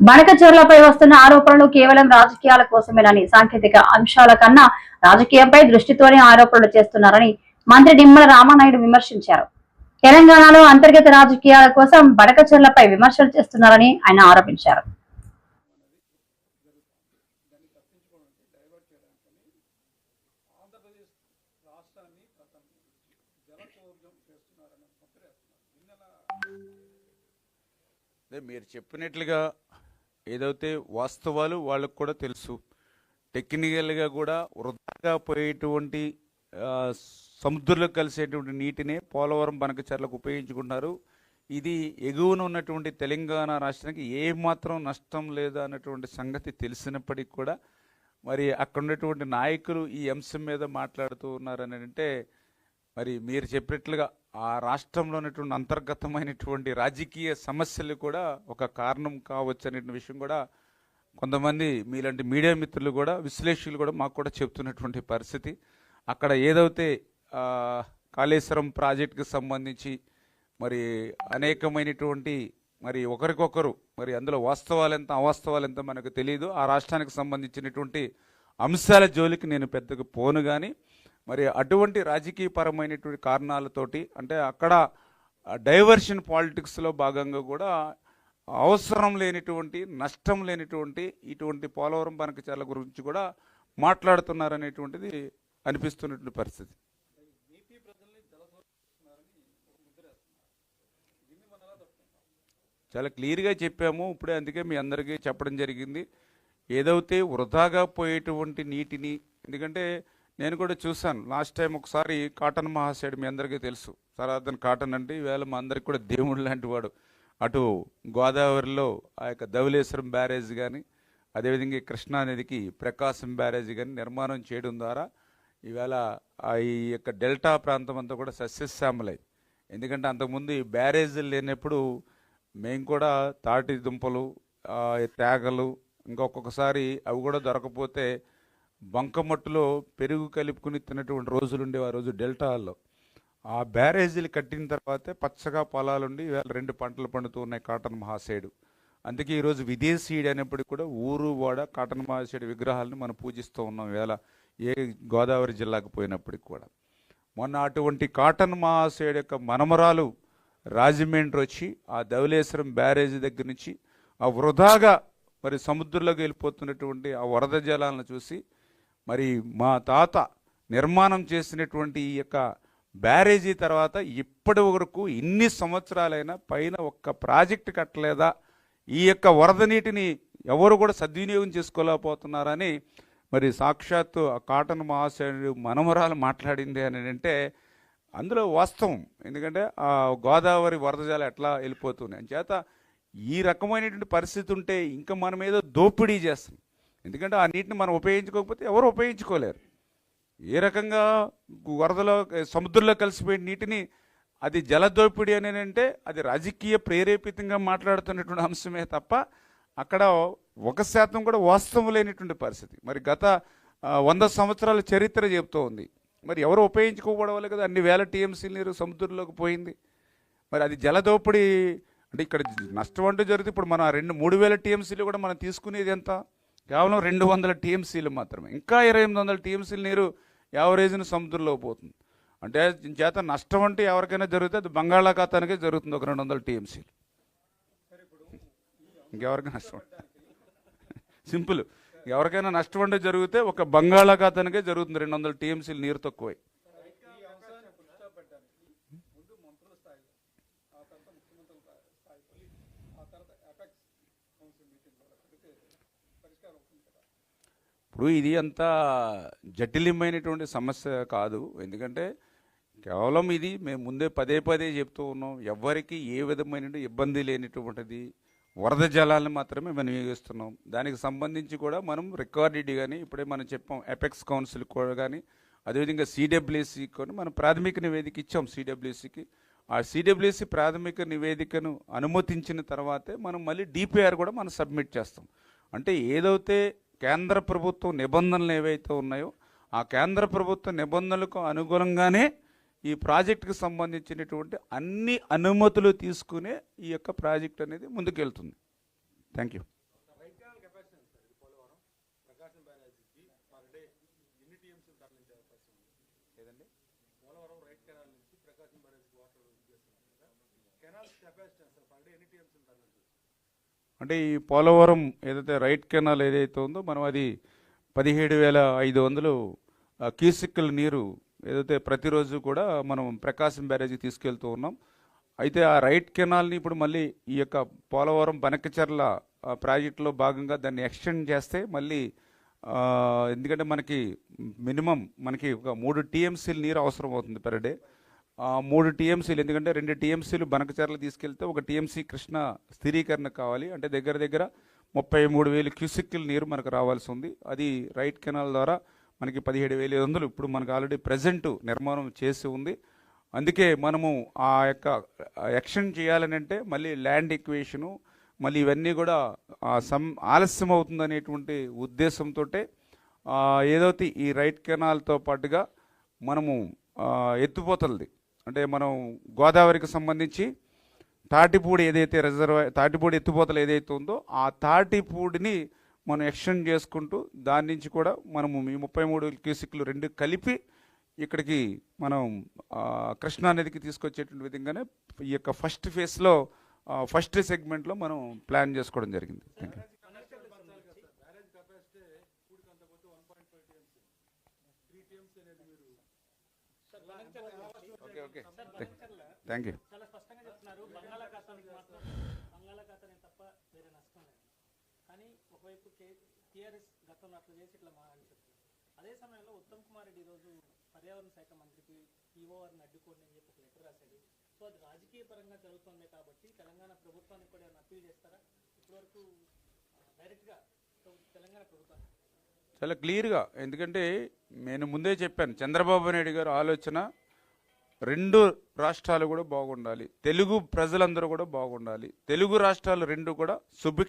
బనకచర్లపై వస్తున్న ఆరోపణలు కేవలం రాజకీయాల కోసమేనని సాంకేతిక అంశాల కన్నా రాజకీయంపై దృష్టితోనే ఆరోపణలు చేస్తున్నారని మంత్రి నిమ్మల రామానాయుడు విమర్శించారు. తెలంగాణలో అంతర్గత రాజకీయాల కోసం బడకచర్లపై విమర్శలు చేస్తున్నారని ఆయన ఆరోపించారు. మీరు చెప్పినట్లుగా ఏదైతే వాస్తవాలు వాళ్ళకు కూడా తెలుసు. టెక్నికల్గా కూడా వృధాగా పోయేటువంటి సముద్రంలో కలిసేటువంటి నీటినే పోలవరం బనకచర్లకు ఉపయోగించుకుంటున్నారు. ఇది ఎగువన ఉన్నటువంటి తెలంగాణ రాష్ట్రానికి ఏమాత్రం నష్టం లేదా అన్నటువంటి సంగతి తెలిసినప్పటికీ కూడా మరి అక్కడ ఉన్నటువంటి నాయకులు ఈ అంశం మీద మాట్లాడుతూ ఉన్నారని అంటే మరి మీరు చెప్పినట్లుగా ఆ రాష్ట్రంలో ఉన్నటువంటి అంతర్గతమైనటువంటి రాజకీయ సమస్యలు కూడా ఒక కారణం కావచ్చు అనే విషయం కూడా కొంతమంది మీలాంటి మీడియా మిత్రులు కూడా విశ్లేషకులు కూడా మాకు కూడా చెప్తున్నటువంటి పరిస్థితి. అక్కడ ఏదైతే కాళేశ్వరం ప్రాజెక్టుకి సంబంధించి మరి అనేకమైనటువంటి మరి ఒకరికొకరు మరి అందులో వాస్తవాలు ఎంత అవాస్తవాలు ఎంత మనకు తెలియదు ఆ రాష్ట్రానికి సంబంధించినటువంటి అంశాల జోలికి నేను పెద్దగా పోను కానీ మరి అటువంటి రాజకీయపరమైనటువంటి కారణాలతోటి అంటే అక్కడ డైవర్షన్ పాలిటిక్స్లో భాగంగా కూడా అవసరం లేనిటువంటి నష్టం లేనిటువంటి ఇటువంటి పోలవరం బనకచర్ల గురించి కూడా మాట్లాడుతున్నారనేటువంటిది అనిపిస్తున్నటువంటి పరిస్థితి. చాలా క్లియర్గా చెప్పాము. ఇప్పుడే అందుకే మీ అందరికీ చెప్పడం జరిగింది. ఏదైతే వృధాగా పోయేటువంటి నీటిని ఎందుకంటే నేను కూడా చూశాను లాస్ట్ టైం ఒకసారి కాటన్ మహాశయుడు మీ అందరికీ తెలుసు. సరార్థన్ కాటన్ అంటే ఈవేళ మా అందరికి కూడా దేవుడు లాంటి వాడు. అటు గోదావరిలో ఆ యొక్క ధవలేశ్వరం బ్యారేజ్ కానీ అదేవిధంగా కృష్ణానదికి ప్రకాశం బ్యారేజ్ కానీ నిర్మాణం చేయడం ద్వారా ఈవేళ ఆ ఈ యొక్క డెల్టా ప్రాంతం అంతా కూడా సస్యశ్యామలై. ఎందుకంటే అంతకుముందు ఈ బ్యారేజీలు లేనప్పుడు మేము కూడా తాటి దుంపలు ఆ, తేగలు ఇంకొకసారి అవి కూడా దొరకపోతే బంకమట్టులో పెరుగు కలుపుకుని తిన్నటువంటి రోజులు ఉండే ఆ రోజు డెల్టాల్లో ఆ బ్యారేజీలు కట్టిన తర్వాతే పచ్చగా పొలాలుండి ఇవాళ రెండు పంటలు పండుతూ ఉన్నాయి కాటన్ మహాశయుడు. అందుకే ఈరోజు విదేశీయుడు అనేప్పటికీ కూడా ఊరు వాడ కాటన్ మహాశయుడు విగ్రహాలను మనం పూజిస్తూ ఉన్నాం ఇవాళ ఏ గోదావరి జిల్లాకు పోయినప్పటికి కూడా. మొన్న అటువంటి కాటన్ మహాశయుడు యొక్క మనమరాలు రాజమండ్రి వచ్చి ఆ ధవలేశ్వరం బ్యారేజీ దగ్గర నుంచి ఆ వృధాగా మరి సముద్రంలోకి వెళ్ళిపోతున్నటువంటి ఆ వరద జలాలను చూసి మరి మా తాత నిర్మాణం చేసినటువంటి ఈ యొక్క బ్యారేజీ తర్వాత ఇప్పటి వరకు ఇన్ని సంవత్సరాలైనా పైన ఒక్క ప్రాజెక్ట్ కట్టలేదా? ఈ యొక్క వరద నీటిని ఎవరు కూడా సద్వినియోగం చేసుకోలేకపోతున్నారని మరి సాక్షాత్తు ఆ కాటన్ మహాశయుడు మనమరాలు మాట్లాడింది అని అంటే అందులో వాస్తవం. ఎందుకంటే ఆ గోదావరి వరద జలం ఎట్లా వెళ్ళిపోతున్నాయి? చేత ఈ రకమైనటువంటి పరిస్థితి ఉంటే ఇంకా మనం ఏదో దోపిడీ చేస్తాం. ఎందుకంటే ఆ నీటిని మనం ఉపయోగించుకోకపోతే ఎవరు ఉపయోగించుకోలేరు. ఏ రకంగా వరదలో సముద్రంలో కలిసిపోయిన నీటిని అది జలదోపిడీ అని అంటే అది రాజకీయ ప్రేరేపితంగా మాట్లాడుతున్నటువంటి అంశమే తప్ప అక్కడ ఒక శాతం కూడా వాస్తవం లేనటువంటి పరిస్థితి. మరి గత వంద సంవత్సరాల చరిత్ర చెబుతూ ఉంది. మరి ఎవరు ఉపయోగించుకోవడం కదా అన్ని వేల టీఎంసీ నీరు సముద్రంలోకి పోయింది. మరి అది జలదోపిడీ అంటే ఇక్కడ నష్టం అంటూ జరిగితే ఇప్పుడు మన రెండు మూడు వేల టీఎంసీలు కూడా మనం తీసుకునేది ఎంత? కేవలం రెండు వందల టీఎంసీలు మాత్రమే. ఇంకా ఇరవై ఎనిమిది వందల టీఎంసీలు నీరు యావరేజ్న సముద్రంలో పోతుంది. అంటే చేత నష్టం అంటే ఎవరికైనా జరిగితే అది బంగాళాఖాతానికే జరుగుతుంది ఒక రెండు వందల టీఎంసీలు. ఇంకెవరికైనా నష్టం? సింపుల్. ఎవరికైనా నష్టం అంటే జరిగితే ఒక బంగాళాఖాతానికే జరుగుతుంది రెండు వందల టీఎంసీలు నీరు తక్కువై. ఇప్పుడు ఇది అంత జటిలమైనటువంటి సమస్య కాదు. ఎందుకంటే కేవలం ఇది మేము ముందే పదే పదే చెప్తూ ఉన్నాం. ఎవ్వరికి ఏ విధమైన ఇబ్బంది లేనటువంటిది వరద జలాలను మాత్రమే వినియోగిస్తున్నాం. దానికి సంబంధించి కూడా మనం రికార్డెడ్ కానీ ఇప్పుడే మనం చెప్పాం ఎపెక్స్ కౌన్సిల్ కూడా కానీ అదేవిధంగా సిడబ్ల్యూసి కూడా మనం ప్రాథమిక నివేదిక ఇచ్చాం సిడబ్ల్యూసికి. ఆ సిడబ్ల్యూసి ప్రాథమిక నివేదికను అనుమతించిన తర్వాతే మనం మళ్ళీ డిపిఆర్ కూడా మనం సబ్మిట్ చేస్తాం. అంటే ఏదైతే కేంద్ర ప్రభుత్వం నిబంధనలు ఏవైతే ఉన్నాయో ఆ కేంద్ర ప్రభుత్వ నిబంధనలకు అనుగుణంగానే ఈ ప్రాజెక్టుకు సంబంధించినటువంటి అన్ని అనుమతులు తీసుకునే ఈ యొక్క ప్రాజెక్ట్ అనేది ముందుకెళ్తుంది. థ్యాంక్ యూ అంటే ఈ పోలవరం ఏదైతే రైట్ కెనాల్ ఏదైతే ఉందో మనం అది పదిహేడు వేల ఐదు వందలు ఆ, నీరు ఏదైతే ప్రతిరోజు కూడా మనం ప్రకాశం బ్యారేజీకి తీసుకెళ్తూ ఉన్నాం. అయితే ఆ రైట్ కెనాల్ని ఇప్పుడు మళ్ళీ ఈ యొక్క పోలవరం బనకచర్ల ప్రాజెక్టులో భాగంగా దాన్ని ఎక్స్టెండ్ చేస్తే మళ్ళీ ఎందుకంటే మనకి మినిమం మనకి ఒక మూడు టీఎంసీలు నీరు అవసరం అవుతుంది పర్ డే. మూడు టీఎంసీలు. ఎందుకంటే రెండు టీఎంసీలు బనకచర్లు తీసుకెళ్తే ఒక టీఎంసీ కృష్ణ స్థిరీకరణ కావాలి. అంటే దగ్గర దగ్గర ముప్పై మూడు వేలు క్యూసిక్కిల్ నీరు మనకు రావాల్సి ఉంది. అది రైట్ కెనాల్ ద్వారా మనకి పదిహేడు వేల ఐదు వందలు ఇప్పుడు మనకు ఆల్రెడీ ప్రజెంట్ నిర్మాణం చేసి ఉంది. అందుకే మనము ఆ యొక్క ఎక్షన్ చేయాలని అంటే మళ్ళీ ల్యాండ్ ఎక్వేషను మళ్ళీ ఇవన్నీ కూడా సమ్ సం ఆలస్యం అవుతుందనేటువంటి ఉద్దేశంతో ఏదైతే ఈ రైట్ కెనాల్తో పాటుగా మనము ఆ, ఎత్తిపోతలది. అంటే మనం గోదావరికి సంబంధించి తాటిపూడి ఏదైతే రిజర్వ్ తాటిపూడి ఎత్తిపోతలు ఏదైతే ఉందో ఆ తాటిపూడిని మనం ఎక్స్టెండ్ చేసుకుంటూ దాని నుంచి కూడా మనము ఈ ముప్పై మూడు క్యూసిక్లు రెండు కలిపి ఇక్కడికి మనం కృష్ణానదికి కృష్ణా నదికి తీసుకొచ్చేటువంటి విధంగానే ఈ యొక్క ఫస్ట్ ఫేజ్లో ఫస్ట్ సెగ్మెంట్లో మనం ప్లాన్ చేసుకోవడం జరిగింది. Thank you okay okay. Thank you. చాలా స్పష్టంగా చెప్తున్నారు. బంగాళాఖాతానికి మాత్రం బంగాళాఖాతానికి తప్ప వేరే నష్టం లేదు. కానీ ఒకవైపు టీఆర్ఎస్ గతంలో అట్లా చేసి ఇట్లా మా అని చెప్తున్నారు అదే సమయంలో ఉత్తమ్ కుమార్ రెడ్డి ఈరోజు పర్యావరణ శాఖ మంత్రికి ఈఓఆర్ని అడ్డుకోండి అని చెప్పి ఒక లెటర్ రాశాడు. సో అది రాజకీయ పరంగా జరుగుతుంది కాబట్టి తెలంగాణ ప్రభుత్వానికి కూడా అప్పీల్ చేస్తారా? ఇప్పటివరకు డైరెక్ట్గా తెలంగాణ చాలా క్లియర్గా. ఎందుకంటే నేను ముందే చెప్పాను చంద్రబాబు నాయుడు గారు ఆలోచన రెండు రాష్ట్రాలు కూడా బాగుండాలి. తెలుగు ప్రజలందరూ కూడా బాగుండాలి. తెలుగు రాష్ట్రాలు రెండు కూడా సుభిక్ష